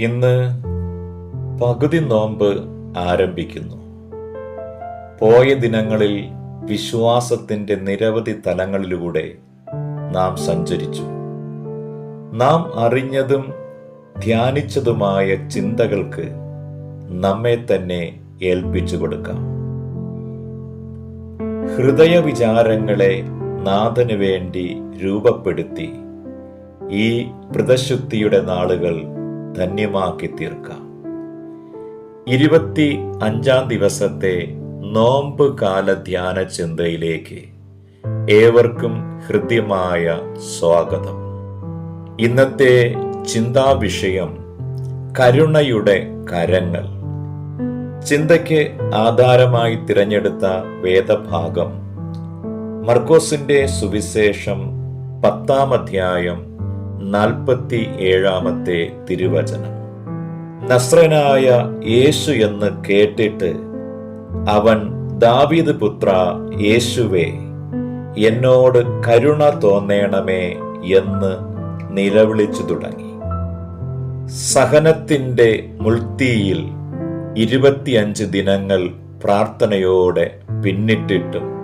ഇന്ന് പകുതി നോമ്പ് ആരംഭിക്കുന്നു. പോയ ദിനങ്ങളിൽ വിശ്വാസത്തിന്റെ നിരവധി തലങ്ങളിലൂടെ നാം സഞ്ചരിച്ചു. നാം അറിഞ്ഞതും ധ്യാനിച്ചതുമായ ചിന്തകൾക്ക് നമ്മെ തന്നെ ഏൽപ്പിച്ചു കൊടുക്കാം. ഹൃദയ വിചാരങ്ങളെ നാഥനു വേണ്ടി രൂപപ്പെടുത്തി ഈ പ്രതശുദ്ധിയുടെ നാളുകൾ ധന്യമാക്കി തീർക്കാം ഇരുപത്തി അഞ്ചാം ദിവസത്തെ നോമ്പ് കാല ധ്യാന ചിന്തയിലേക്ക് ഏവർക്കും ഹൃദ്യമായ സ്വാഗതം. ഇന്നത്തെ ചിന്താ വിഷയം കരുണയുടെ കരങ്ങൾ. ചിന്തയ്ക്ക് ആധാരമായി തിരഞ്ഞെടുത്ത വേദഭാഗം മർക്കോസിന്റെ സുവിശേഷം പത്താം അധ്യായം നാൽപ്പത്തി ഏഴാമത്തെ തിരുവചനം. നസ്രനായ യേശു എന്ന് കേട്ടിട്ട് അവൻ ദാവീദ് പുത്ര യേശുവേ എന്നോട് കരുണ തോന്നേണമേ എന്ന് നിലവിളിച്ചു തുടങ്ങി. സഹനത്തിന്റെ മുൾത്തിയിൽ ഇരുപത്തിയഞ്ച് ദിനങ്ങൾ പ്രാർത്ഥനയോടെ പിന്നിട്ടിട്ടും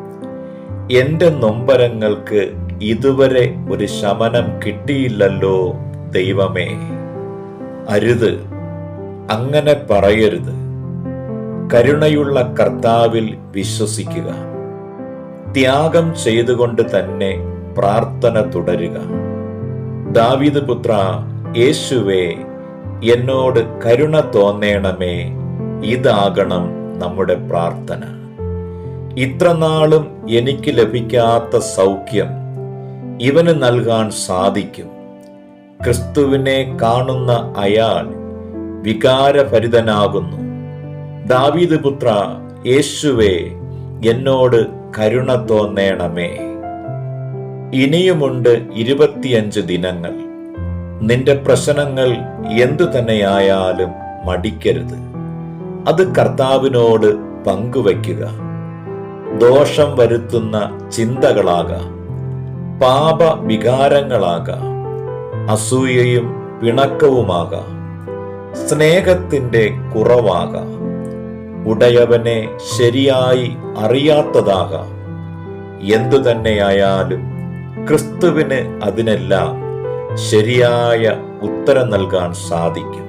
എന്റെ നൊമ്പരങ്ങൾക്ക് ഇതുവരെ ഒരു ശമനം കിട്ടിയില്ലല്ലോ ദൈവമേ. അരുത്. അങ്ങനെ പറയരുത്. കരുണയുള്ള കർത്താവിൽ വിശ്വസിക്കുക. ത്യാഗം ചെയ്തുകൊണ്ട് തന്നെ പ്രാർത്ഥന തുടരുക. ദാവീദ് പുത്ര യേശുവേ എന്നോട് കരുണ തോന്നേണമേ. ഇതാകണം നമ്മുടെ പ്രാർത്ഥന. ഇത്രനാളും എനിക്ക് ലഭിക്കാത്ത സൗഖ്യം ഇവന് നൽകാൻ സാധിക്കും. ക്രിസ്തുവിനെ കാണുന്ന അയാൾ വികാരഭരിതനാകുന്നു. ദാവീദ് പുത്ര യേശുവേ എന്നോട് കരുണ തോന്നേണമേ. ഇനിയുമുണ്ട് ഇരുപത്തിയഞ്ച് ദിനങ്ങൾ. നിന്റെ പ്രശ്നങ്ങൾ എന്തു തന്നെയായാലും മടിക്കരുത്. അത് കർത്താവിനോട് പങ്കുവയ്ക്കുക. ദോഷം വരുത്തുന്ന ചിന്തകളാകാം. പാപ വികാരങ്ങളാകാം അസൂയയും പിണക്കവുമാകാം. സ്നേഹത്തിന്റെ കുറവാകാം. ഉടയവനെ ശരിയായി അറിയാത്തതാകാം. എന്തു തന്നെയായാലും ക്രിസ്തുവിന് അതിനെല്ലാം ശരിയായ ഉത്തരം നൽകാൻ സാധിക്കും.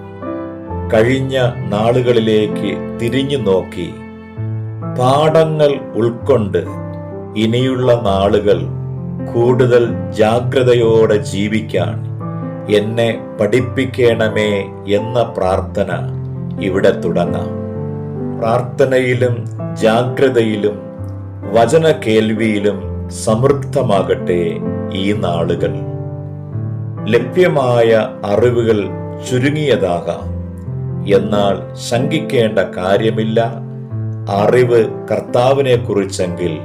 കഴിഞ്ഞ നാളുകളിലേക്ക് തിരിഞ്ഞു നോക്കി. പാഠങ്ങൾ ഉൾക്കൊണ്ട് ഇനിയുള്ള നാളുകൾ കൂടുതൽ ജാഗ്രതയോടെ ജീവിക്കാൻ എന്നെ പഠിപ്പിക്കണമേ എന്ന പ്രാർത്ഥന ഇവിടെ തുടങ്ങാം. പ്രാർത്ഥനയിലും ജാഗ്രതയിലും വചന കേൾവിയിലും സമൃദ്ധമാകട്ടെ ഈ നാളുകൾ. ലഭ്യമായ അറിവുകൾ ചുരുങ്ങിയതാകാം. എന്നാൽ ശങ്കിക്കേണ്ട കാര്യമില്ല. അറിവ് കർത്താവിനെ കുറിച്ചെങ്കിൽ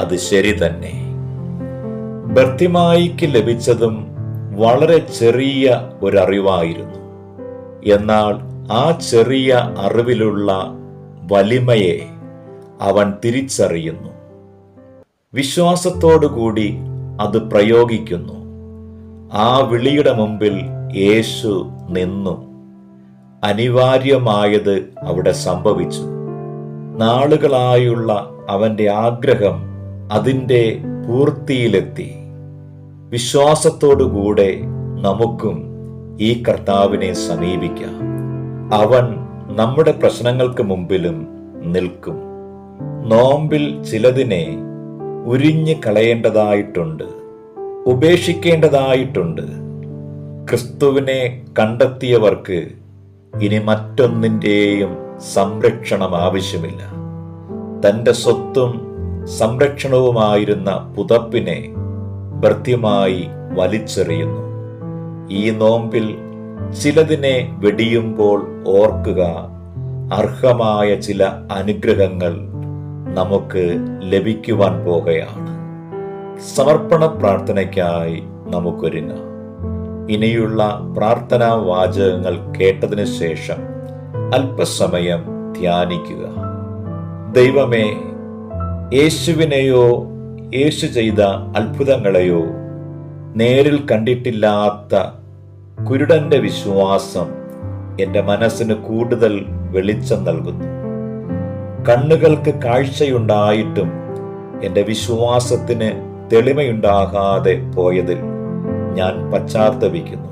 അത് ശരി തന്നെ. ബർത്തിമായിക്ക് ലഭിച്ചതും വളരെ ചെറിയ ഒരറിവായിരുന്നു. എന്നാൽ ആ ചെറിയ അറിവിലുള്ള വലിമയെ അവൻ തിരിച്ചറിയുന്നു. വിശ്വാസത്തോടുകൂടി അത് പ്രയോഗിക്കുന്നു. ആ വിളിയുടെ മുമ്പിൽ യേശു നിന്നു. അനിവാര്യമായത് അവിടെ സംഭവിച്ചു. നാളുകളായുള്ള അവന്റെ ആഗ്രഹം അതിന്റെ പൂർത്തിയിലെത്തി. വിശ്വാസത്തോടുകൂടെ നമുക്കും ഈ കർത്താവിനെ സമീപിക്കാം. അവൻ നമ്മുടെ പ്രശ്നങ്ങൾക്ക് മുമ്പിലും നിൽക്കും. നോമ്പിൽ ചിലതിനെ ഉരിഞ്ഞു കളയേണ്ടതായിട്ടുണ്ട് ഉപേക്ഷിക്കേണ്ടതായിട്ടുണ്ട്. ക്രിസ്തുവിനെ കണ്ടെത്തിയവർക്ക് ഇനി മറ്റൊന്നിന്റെയും സംരക്ഷണം ആവശ്യമില്ല. തന്റെ സ്വത്തും സംരക്ഷണവുമായിരുന്ന പുതപ്പിനെ ഭൃത്യമായി വലിച്ചെറിയുന്നു. ഈ നോമ്പിൽ ചിലതിനെ വെടിയുമ്പോൾ ഓർക്കുക അർഹമായ ചില അനുഗ്രഹങ്ങൾ നമുക്ക് ലഭിക്കുവാൻ പോകുകയാണ്. സമർപ്പണ പ്രാർത്ഥനയ്ക്കായി നമുക്കൊരുങ്ങാം. ഇനിയുള്ള പ്രാർത്ഥനാ വാചകങ്ങൾ കേട്ടതിന് ശേഷം അല്പസമയം ധ്യാനിക്കുക. ദൈവമേ യേശുവിനെയോ യേശു ചെയ്ത അത്ഭുതങ്ങളെയോ നേരിൽ കണ്ടിട്ടില്ലാത്ത കുരുടന്റെ വിശ്വാസം എന്റെ മനസ്സിന് കൂടുതൽ വെളിച്ചം നൽകുന്നു. കണ്ണുകൾക്ക് കാഴ്ചയുണ്ടായിട്ടും എന്റെ വിശ്വാസത്തിന് തെളിമയുണ്ടാകാതെ പോയതിൽ ഞാൻ പശ്ചാത്തപിക്കുന്നു.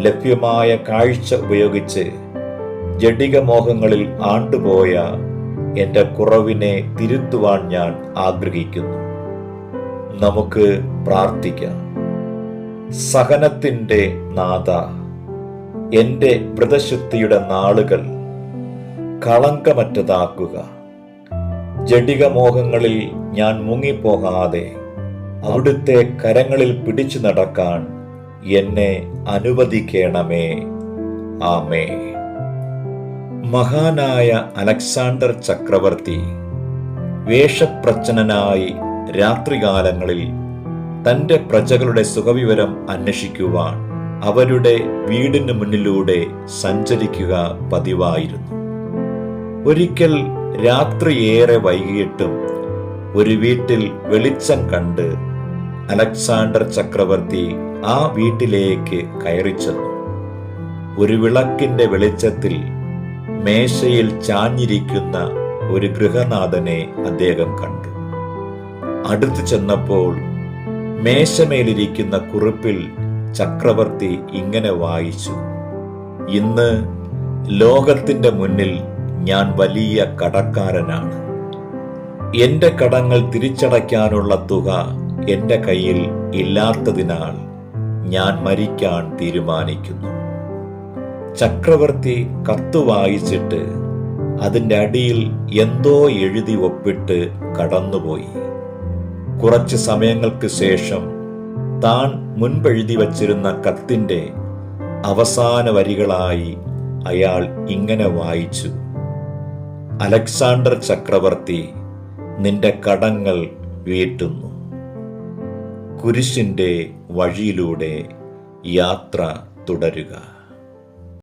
ലഭ്യമായ കാഴ്ച ഉപയോഗിച്ച് ജഡികമോഹങ്ങളിൽ ആണ്ടുപോയ എന്റെ കുറവിനെ തിരുത്തുവാൻ ഞാൻ ആഗ്രഹിക്കുന്നു. നമുക്ക് പ്രാർത്ഥിക്കാം. സഹനത്തിന്റെ നാഥ എന്റെ വ്രതശുദ്ധിയുടെ നാളുകൾ കളങ്കമറ്റതാക്കുക. ജഡിക മോഹങ്ങളിൽ ഞാൻ മുങ്ങിപ്പോകാതെ അവിടുത്തെ കരങ്ങളിൽ പിടിച്ചു നടക്കാൻ എന്നെ അനുവദിക്കണമേ. ആമേ മഹാനായ അലക്സാണ്ടർ ചക്രവർത്തി വേഷപ്രച്ഛനായി രാത്രികാലങ്ങളിൽ തന്റെ പ്രജകളുടെ സുഖവിവരം അന്വേഷിക്കുവാൻ അവരുടെ വീടിന് മുന്നിലൂടെ സഞ്ചരിക്കുക പതിവായിരുന്നു. ഒരിക്കൽ രാത്രിയേറെ വൈകിയിട്ടും ഒരു വീട്ടിൽ വെളിച്ചം കണ്ട് അലക്സാണ്ടർ ചക്രവർത്തി ആ വീട്ടിലേക്ക് കയറിച്ചെന്നു. ഒരു വിളക്കിന്റെ വെളിച്ചത്തിൽ മേശയിൽ ചാഞ്ഞിരിക്കുന്ന ഒരു ഗൃഹനാഥനെ അദ്ദേഹം കണ്ടു. അടുത്തു ചെന്നപ്പോൾ മേശമേലിരിക്കുന്ന കുറിപ്പിൽ ചക്രവർത്തി ഇങ്ങനെ വായിച്ചു ഇന്ന് ലോകത്തിന്റെ മുന്നിൽ ഞാൻ വലിയ കടക്കാരനാണ്. എന്റെ കടങ്ങൾ തിരിച്ചടയ്ക്കാനുള്ള തുക എന്റെ കയ്യിൽ ഇല്ലാത്തതിനാൽ ഞാൻ മരിക്കാൻ തീരുമാനിക്കുന്നു. ചക്രവർത്തി കത്ത് വായിച്ചിട്ട് അതിന്റെ അടിയിൽ എന്തോ എഴുതി ഒപ്പിട്ട് കടന്നുപോയി. കുറച്ച് സമയങ്ങൾക്ക് ശേഷം താൻ മുൻപെഴുതി വച്ചിരുന്ന കത്തിന്റെ അവസാന വരികളായി അയാൾ ഇങ്ങനെ വായിച്ചു. അലക്സാണ്ടർ ചക്രവർത്തി നിന്റെ കടങ്ങൾ വീട്ടുന്നു. കുരിശിന്റെ വഴിയിലൂടെ യാത്ര തുടരുക.